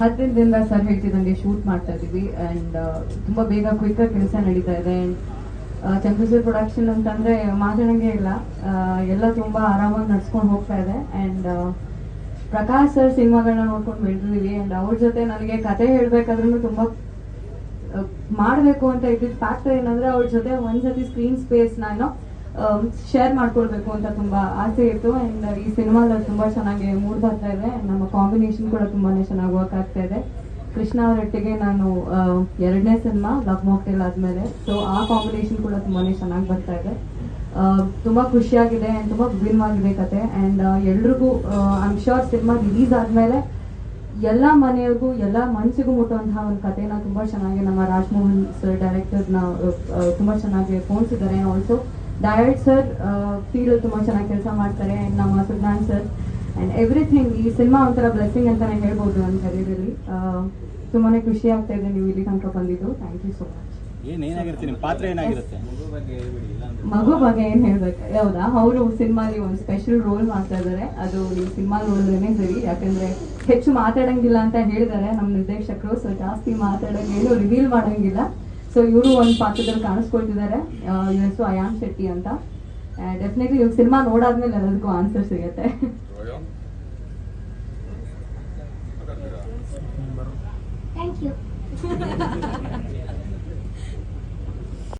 ಹತ್ತು ದಿನದಿಂದ sir ಹೇಳ್ತಿದ್ದಂಗೆ shoot ಮಾಡ್ತಾ ಇದೀವಿ ಅಂಡ್ ತುಂಬಾ ಬೇಗ ಕ್ವಿಕ್ ಕೆಲಸ ನಡೀತಾ ಇದೆ. ಅಂಡ್ ಚಂದ್ರಸೂರ್ ಪ್ರೊಡಕ್ಷನ್ ಅಂತಂದ್ರೆ ಮಾತಾಡಂಗೆ ಇಲ್ಲ. ಎಲ್ಲ ತುಂಬಾ ಆರಾಮಾಗಿ ನಡ್ಸ್ಕೊಂಡು ಹೋಗ್ತಾ ಇದೆ ಅಂಡ್ ಪ್ರಕಾಶ್ ಸರ್ ಸಿನಿಮಾಗಳನ್ನ ನೋಡ್ಕೊಂಡು ಬೆಳೆದಿದ್ದೀವಿ ಅಂಡ್ ಅವ್ರ ಜೊತೆ ನನಗೆ ಕತೆ ಹೇಳ್ಬೇಕಾದ್ರೂ ತುಂಬಾ ಮಾಡ್ಬೇಕು ಅಂತ ಇದ್ದಿದ್ದು ಫ್ಯಾಕ್ಟರ್ ಏನಂದ್ರೆ ಅವ್ರ ಜೊತೆ ಒಂದ್ಸತಿ ಸ್ಕ್ರೀನ್ ಸ್ಪೇಸ್ ನಾನು ಶೇರ್ ಮಾಡ್ಕೊಳ್ಬೇಕು ಅಂತ ತುಂಬಾ ಆಸೆ ಇತ್ತು. ಅಂಡ್ ಈ ಸಿನಿಮಾದಲ್ಲಿ ತುಂಬಾ ಚೆನ್ನಾಗಿ ಮೂಡ್ ಬರ್ತಾ ಇದೆ. ನಮ್ಮ ಕಾಂಬಿನೇಷನ್ ಕೂಡ ತುಂಬಾನೇ ಚೆನ್ನಾಗಿ ವರ್ಕ್ ಆಗ್ತಾ ಇದೆ. ಕೃಷ್ಣ ಅವರೊಟ್ಟಿಗೆ ನಾನು ಎರಡನೇ ಸಿನಿಮಾ, ಲವ್ ಮಾಕ್ಟೇಲ್ ಆದ್ಮೇಲೆ. ಸೊ ಆ ಕಾಂಬಿನೇಷನ್ ಕೂಡ ತುಂಬಾನೇ ಚೆನ್ನಾಗಿ ಬರ್ತಾ ಇದೆ. ತುಂಬಾ ಖುಷಿಯಾಗಿದೆ ಅಂಡ್ ತುಂಬಾ ವಿಭಿನ್ನವಾಗಿದೆ ಕತೆ. ಅಂಡ್ ಎಲ್ರಿಗೂ I am sure cinema release ಆದ್ಮೇಲೆ ಎಲ್ಲ ಮನೆಯವ್ರಿಗೂ, ಎಲ್ಲ ಮನಸ್ಸಿಗೂ ಮುಟ್ಟುವಂತಹ ಒಂದು ಕಥೆನ ತುಂಬಾ ಚೆನ್ನಾಗಿ ನಮ್ಮ ರಾಜ್ಮೋಹನ್ ಸರ್ ಡೈರೆಕ್ಟರ್ನ ತುಂಬಾ ಚೆನ್ನಾಗಿ ಪೋಣಿಸಿದ್ದಾರೆ ಆಲ್ಸೋ ಡೈರೆಕ್ಟ್ ಸರ್ ಫೀಲ್ ತುಂಬಾ ಚೆನ್ನಾಗಿ ಕೆಲಸ ಮಾಡ್ತಾರೆ ನಮ್ಮ ಸುಜ್ಞಾನ್ ಸರ್ ಅಂಡ್ ಎವ್ರಿಥಿಂಗ್ ಈ ಸಿನಿಮಾ ಒಂಥರ ಬ್ಲೆಸ್ಸಿಂಗ್ ಅಂತಾನೆ ಹೇಳ್ಬೋದು ನನ್ನ ಕರಿಯರಲ್ಲಿ ತುಂಬಾ ಖುಷಿ ಆಗ್ತಾ ಇದೆ ನೀವು ಇಲ್ಲಿ ತನಕ ಬಂದಿದ್ದು. ಥ್ಯಾಂಕ್ ಯು ಸೋ ಮಚ್ ಏನ್ ಏನಾಗಿರುತ್ತೆ ಪಾತ್ರ ಏನಾಗಿರುತ್ತೆ? ಮಗು ಬಗ್ಗೆ ಏನ್ ಹೇಳ್ಬೇಕು? ಹೌದಾ? ಅವರು ಸಿನಿಮಾಲಿ ಒಂದು ಸ್ಪೆಷಲ್ ರೋಲ್ ಮಾಡ್ತಾ ಇದ್ದಾರೆ. ಅದು ನೀವು ಸಿನಿಮಾ ನೋಡಿದ್ರೇನೆ ಸರಿ ಯಾಕಂದ್ರೆ ಹೆಚ್ಚು ಮಾತಾಡಂಗಿಲ್ಲ ಅಂತ ಹೇಳಿದ್ದಾರೆ ನಮ್ಮ ನಿರ್ದೇಶಕರು. ಸೊ ಜಾಸ್ತಿ ಮಾತಾಡಂಗೇನು ರಿವೀಲ್ ಮಾಡಂಗಿಲ್ಲ. ಸೊ ಇವರು ಒಂದು ಪಾತ್ರದಲ್ಲಿ ಕಾಣಿಸ್ಕೊಳ್ತಿದ್ದಾರೆ. ಇವ್ರ ಅಯಾಮ್ ಅಯಾನ್ ಶೆಟ್ಟಿ ಅಂತ. ಡೆಫಿನೆಟ್ಲಿ ಇವಾಗ ಸಿನಿಮಾ ನೋಡಾದ್ಮೇಲೆ ಎಲ್ಲದಕ್ಕೂ ಆನ್ಸರ್ ಸಿಗುತ್ತೆ. Thank you